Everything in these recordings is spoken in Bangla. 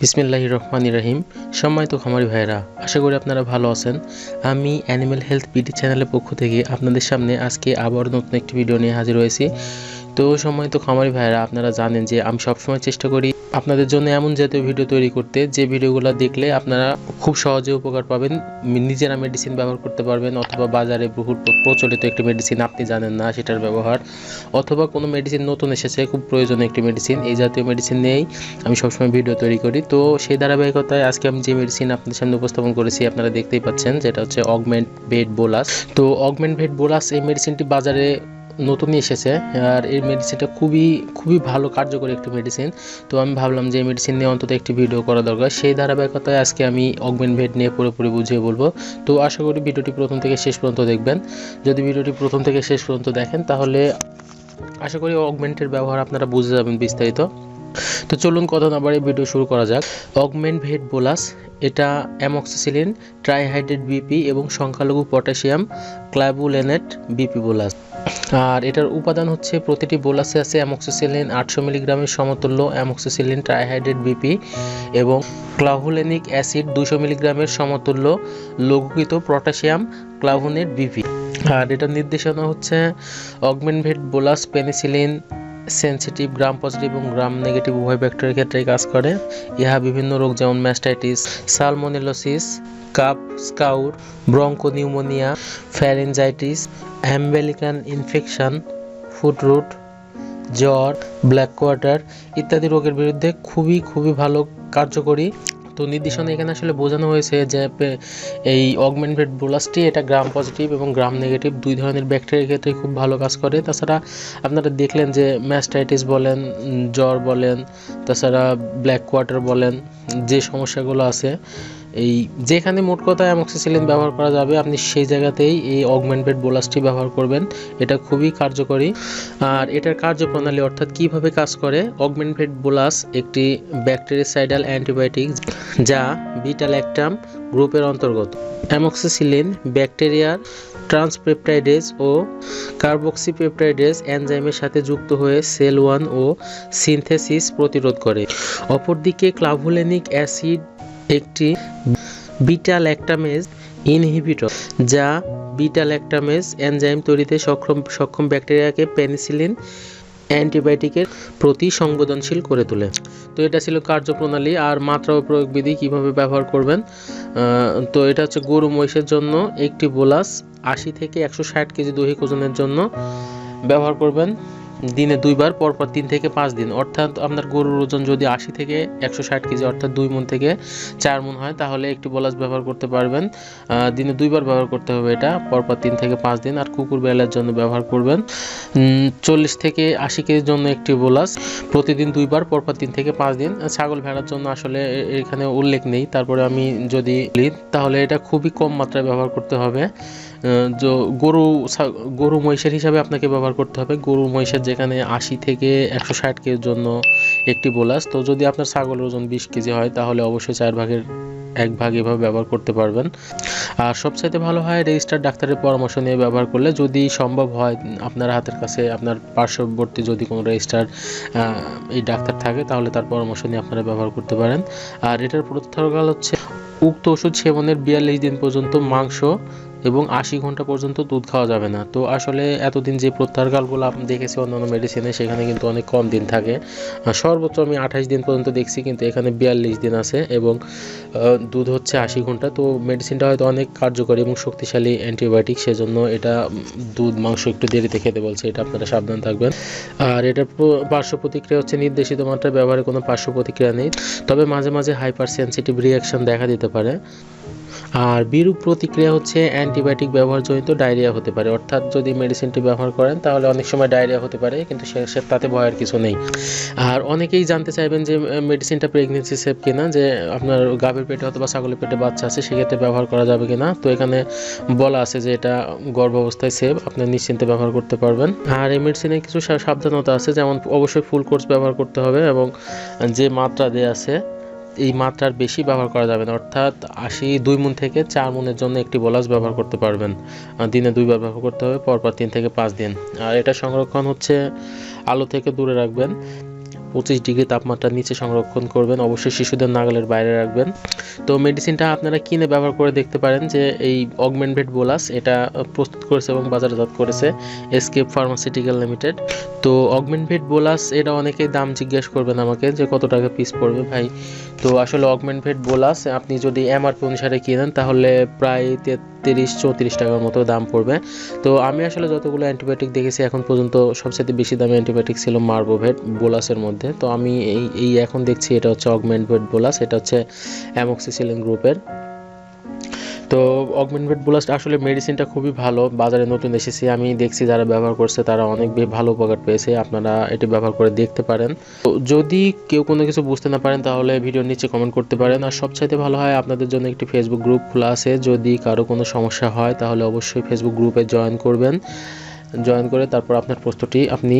বিসমিল্লাহ রহমান রহিম। সম্মানিত খামারি ভাইরা আশা করি আপনারা ভালো আছেন। আমি অ্যানিম্যাল হেলথ পিডি চ্যানেলের পক্ষ থেকে আপনাদের সামনে আজকে আবার নতুন একটি ভিডিও নিয়ে হাজির হয়েছি। তো সময় তো খামারি ভাইরা আপনারা জানেন যে আমি সবসময় চেষ্টা করি আপনাদের জন্য এমন জাতীয় ভিডিও তৈরি করতে, যে ভিডিওগুলো দেখলে আপনারা খুব সহজে উপকার পাবেন। নিজেরা মেডিসিন ব্যবহার করতে পারবেন, অথবা বাজারে বহু প্রচলিত একটি মেডিসিন আপনি জানেন না সেটার ব্যবহার, অথবা কোনো মেডিসিন নতুন এসেছে, খুব প্রয়োজনীয় একটি মেডিসিন এই জাতীয় মেডিসিন নিয়েই আমি সবসময় ভিডিও তৈরি করি। তো সেই ধারাবাহিকতায় আজকে আমি যে মেডিসিন আপনাদের সামনে উপস্থাপন করেছি, আপনারা দেখতেই পাচ্ছেন, যেটা হচ্ছে অগমেন্ট বেড বোলাস তো অগমেন্ট বেড বোলাস এই মেডিসিনটি বাজারে নতুনই এসেছে, আর এই মেডিসিনটা খুবই খুবই ভালো, কার্যকরী একটি মেডিসিন তো আমি ভাবলাম যে এই মেডিসিন নিয়ে অন্তত একটি ভিডিও করা দরকার। সেই ধারাবাহিকতায় আজকে আমি অগমেন্ট ভেট নিয়ে পুরোপুরি বুঝিয়ে বলব। তো আশা করি ভিডিওটি প্রথম থেকে শেষ পর্যন্ত দেখবেন। যদি ভিডিওটি প্রথম থেকে শেষ পর্যন্ত দেখেন, তাহলে আশা করি অগমেন্টের ব্যবহার আপনারা বুঝে যাবেন বিস্তারিত। তো চলুন কথা না বাড়ি ভিডিও শুরু করা যাক। অগমেন্ট ভেট বোলাস এটা অ্যামক্সিসিলিন ট্রাইহাইড্রেট বিপি এবং সংখ্যালঘু পটাশিয়াম ক্লাইবুলেনেট বিপি বোলাস আর এটার উপাদান হচ্ছে প্রতিটি বোলাসে আছে অ্যামক্সিসিলিন আটশো মিলিগ্রামের সমতুল্য অ্যামক্সিসিলিন ট্রাইহাইড্রেট বিপি এবং ক্লাভুলেনিক অ্যাসিড দুশো মিলিগ্রামের সমতুল্য, লঘুকৃত পটাশিয়াম ক্লাভুনেট বিপি আর এটার নির্দেশনা হচ্ছে augmentvet bolus penicillin sensitive gram positive এবং গ্রাম নেগেটিভ উভয় ব্যাকটেরিয়ার ক্ষেত্রে কাজ করে। ইহা বিভিন্ন রোগ যেমন mastitis salmonellosis calf scour bronchopneumonia pharyngitis umbilical infection foot জ্বর ব্ল্যাক কোয়ার্টার ইত্যাদি রোগের বিরুদ্ধে খুবই খুবই ভালো কার্যকরী তো নির্দেশনা এখানে আসলে বোঝানো হয়েছে যে এই অগমেন্টেড বোলাসটি এটা গ্রাম পজিটিভ এবং গ্রাম নেগেটিভ দুই ধরনের ব্যাকটেরিয়ার ক্ষেত্রে খুব ভালো কাজ করে। তাছাড়া আপনারা দেখলেন যে ম্যাস্টাইটিস বলেন জ্বর বলেন, তাছাড়া ব্ল্যাক কোয়ার্টার বলেন, যে সমস্যাগুলো আছে এই যেখানে মোট কথা অ্যামক্সিসিলিন ব্যবহার করা যাবে, আপনি সেই জায়গাতেই এই অগমেন্টেড বোলাসটি ব্যবহার করবেন। এটা খুবই কার্যকরী। আর এটার কার্যপ্রণালী অর্থাৎ কীভাবে কাজ করে? অগমেন্টেড বোলাস একটি ব্যাকটেরিসাইডাল অ্যান্টিবায়োটিক যা বিটাল্যাকটাম গ্রুপের অন্তর্গত। অ্যামক্সিসিলিন ব্যাকটেরিয়ার ট্রান্সপেপটাইডেজ ও কার্বক্সিপেপটাইডেজ এনজাইমের সাথে যুক্ত হয়ে সেল ওয়ান ও সিনথেসিস প্রতিরোধ করে। অপরদিকে ক্লাভুলেনিক অ্যাসিড একটি বিটা ল্যাকটামেজ ইনহিবিটর, যা বিটা ল্যাকটামেজ এনজাইম তৈরিতে সক্ষম সক্ষম ব্যাকটেরিয়াকে পেনিসিলিন অ্যান্টিবায়োটিকের প্রতি সংবেদনশীল করে তোলে। তো এটা ছিল কার্যপ্রণালী, আর মাত্রা ও প্রয়োগ বিধি কীভাবে ব্যবহার করবেন? তো এটা হচ্ছে গরু মহিষের জন্য একটি বোলাস আশি থেকে একশো ষাট কেজি দৈহিক ওজনের জন্য ব্যবহার করবেন। দিনে দুইবার, পরপর তিন থেকে পাঁচ দিন। অর্থাৎ আপনার গরুর ওজন যদি আশি থেকে একশো ষাট কেজি, অর্থাৎ দুই মন থেকে চার মন হয়, তাহলে একটি বোলাস ব্যবহার করতে পারবেন। দিনে দুইবার ব্যবহার করতে হবে এটা, পরপর তিন থেকে পাঁচ দিন, আর কুকুর বেলার জন্য ব্যবহার করবেন। চল্লিশ থেকে আশি কেজির জন্য একটি বোলাস প্রতিদিন দুইবার, পরপর তিন থেকে পাঁচ দিন। ছাগল ভেড়ার জন্য আসলে এখানে উল্লেখ নেই, তারপরে আমি যদি তাহলে এটা খুবই কম মাত্রায় ব্যবহার করতে হবে। গরু গরু মহিষের হিসাবে আপনাকে ব্যবহার করতে হবে। গরু মহিষের যেখানে আশি থেকে একশো ষাট কেজির জন্য একটি বোলাস, তো যদি আপনার ছাগলের ওজন বিশ কেজি হয়, তাহলে অবশ্যই চার ভাগের এক ভাগ এভাবে ব্যবহার করতে পারবেন। আর সবচাইতে ভালো হয় রেজিস্টার ডাক্তারের পরামর্শ নিয়ে ব্যবহার করলে যদি সম্ভব হয়, আপনার হাতের কাছে আপনার পার্শ্ববর্তী যদি কোনো রেজিস্টার এই ডাক্তার থাকে, তাহলে তার পরামর্শ নিয়ে আপনারা ব্যবহার করতে পারেন। আর এটার প্রত্যাহারকাল হচ্ছে, উক্ত ওষুধ সেবনের বিয়াল্লিশ দিন পর্যন্ত মাংস এবং আশি ঘণ্টা পর্যন্ত দুধ খাওয়া যাবে না। তো আসলে এতদিন যে প্রত্যাহারকালগুলো আপনি দেখেছি অন্যান্য মেডিসিনে সেখানে কিন্তু অনেক কম দিন থাকে। সর্বোচ্চ আমি আঠাশ দিন পর্যন্ত দেখছি, কিন্তু এখানে বিয়াল্লিশ দিন আছে এবং দুধ হচ্ছে আশি ঘণ্টা। তো মেডিসিনটা হয়তো অনেক কার্যকরী এবং শক্তিশালী অ্যান্টিবায়োটিক সেজন্য এটা দুধ, মাংস একটু দেরিতে খেতে বলছে, এটা আপনারা সাবধান থাকবেন। আর এটার প্র- পার্শ্ব প্রতিক্রিয়া হচ্ছে নির্দেশিত মাত্রায় ব্যবহারে কোনো পার্শ্ব প্রতিক্রিয়া নেই। তবে মাঝে মাঝে হাইপার সেন্সিটিভ রিয়াকশন দেখা দিতে পারে। আর বিরূপ প্রতিক্রিয়া হচ্ছে অ্যান্টিবায়োটিক ব্যবহারজনিত ডায়রিয়া হতে পারে। অর্থাৎ যদি মেডিসিনটি ব্যবহার করেন, তাহলে অনেক সময় ডায়রিয়া হতে পারে, কিন্তু সে তাতে ভয়ের কিছু নেই। আর অনেকেই জানতে চাইবেন যে মেডিসিনটা প্রেগনেন্সি সেফ কিনা, যে আপনার গাভীর পেটে অথবা ছাগলের পেটে বাচ্চা আছে, সেক্ষেত্রে ব্যবহার করা যাবে কিনা? তো এখানে বলা আছে যে, এটা গর্ভাবস্থায় সেফ আপনি নিশ্চিন্তে ব্যবহার করতে পারবেন। আর এই মেডিসিনে কিছু সাবধানতা আছে, যেমন অবশ্যই ফুল কোর্স ব্যবহার করতে হবে এবং যে মাত্রা দেওয়া আছে এই মাত্রার বেশি ব্যবহার করা যাবে না। অর্থাৎ আশি দুই মুন থেকে চার মুনের জন্য একটি বলাস ব্যবহার করতে পারবেন। দিনে দুইবার ব্যবহার করতে হবে, পরপর তিন থেকে পাঁচ দিন। আর এটা সংরক্ষণ হচ্ছে আলো থেকে দূরে রাখবেন। পঁচিশ ডিগ্রি তাপমাত্রার নিচে সংরক্ষণ করবেন, অবশ্যই শিশুদের নাগালের বাইরে রাখবেন। তো মেডিসিনটা আপনারা কিনে ব্যবহার করে দেখতে পারেন যে এই অগমেন্টেড বোলাস এটা প্রস্তুত করেছে এবং বাজারজাত করেছে এসকেপ ফার্মাসিউটিক্যাল লিমিটেড তো অগমেন্টেড বোলাস এটা অনেকেই দাম জিজ্ঞেস করবেন আমাকে যে কত টাকা পিস পড়বে ভাই। তো আসলে অগমেন্টেড বোলাস আপনি যদি এমআরপি অনুসারে কিনেন তাহলে প্রায় তেত্রিশ চৌত্রিশ টাকার মতো দাম পড়বে। তো আমি আসলে যতগুলো অ্যান্টিবায়োটিক দেখেছি, এখন পর্যন্ত সবচেয়ে বেশি দামে অ্যান্টিবায়োটিক ছিল মার্বোভেট বোলাসের মধ্যে। তো আমি এই এই এখন দেখছি এটা হচ্ছে অগমেন্টেড বোলাস এটা হচ্ছে অ্যামক্সিসিলিন গ্রুপের তো অগমেন্টেড বোলাস আসলে মেডিসিনটা খুবই ভালো। বাজারে নতুন এসেছে, আমি দেখছি যারা ব্যবহার করছে, তারা অনেক ভালো উপকার পেয়েছে, আপনারা এটি ব্যবহার করে দেখতে পারেন। তো যদি কেউ কোনো কিছু বুঝতে না পারেন, তাহলে ভিডিওর নিচে কমেন্ট করতে পারেন। আর সবচাইতে ভালো হয়, আপনাদের জন্য একটি ফেসবুক গ্রুপ খোলা আছে। যদি কারও কোনো সমস্যা হয়, তাহলে অবশ্যই ফেসবুক গ্রুপে জয়েন করবেন। জয়েন করে তারপর আপনার প্রশ্নটি আপনি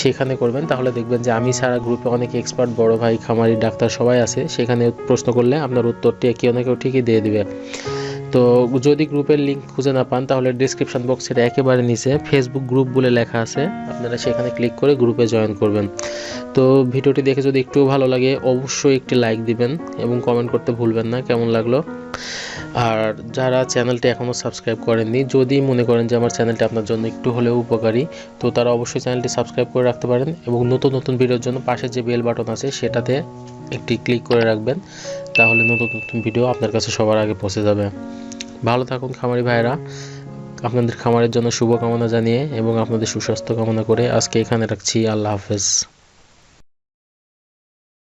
সেখানে করবেন। তাহলে দেখবেন যে আমি সারা গ্রুপে অনেক এক্সপার্ট বড় ভাই, খামারি, ডাক্তার সবাই আছে। সেখানে প্রশ্ন করলে আপনার উত্তরটি কেউ না কেউ ঠিকই দিয়ে দিবে। তো যদি গ্রুপের লিঙ্ক খুঁজে না পান, তাহলে ডিসক্রিপশন বক্সের একেবারে নিচে ফেসবুক গ্রুপ বলে লেখা আছে। আপনারা সেখানে ক্লিক করে গ্রুপে জয়েন করবেন। তো ভিডিওটি দেখে যদি একটু ভালো লাগে, অবশ্যই একটি লাইক দিবেন এবং কমেন্ট করতে ভুলবেন না। কেমন লাগল? আর যারা চ্যানেলটি এখনও সাবস্ক্রাইব করেননি, যদি মনে করেন যে আমার চ্যানেলটি আপনার জন্য একটু হলেও উপকারী, তো তারা অবশ্যই চ্যানেলটি সাবস্ক্রাইব করে রাখতে পারেন এবং নতুন নতুন ভিডিওর জন্য পাশে যে বেল বাটন আছে, সেটাতে একটি ক্লিক করে রাখবেন। তাহলে নতুন নতুন ভিডিও আপনার কাছে সবার আগে পৌঁছে যাবে। ভালো থাকুন খামারি ভাইরা আপনাদের খামারের জন্য শুভকামনা জানিয়ে এবং আপনাদের সুস্বাস্থ্য কামনা করে আজকে এখানে রাখছি। আল্লাহ হাফেজ।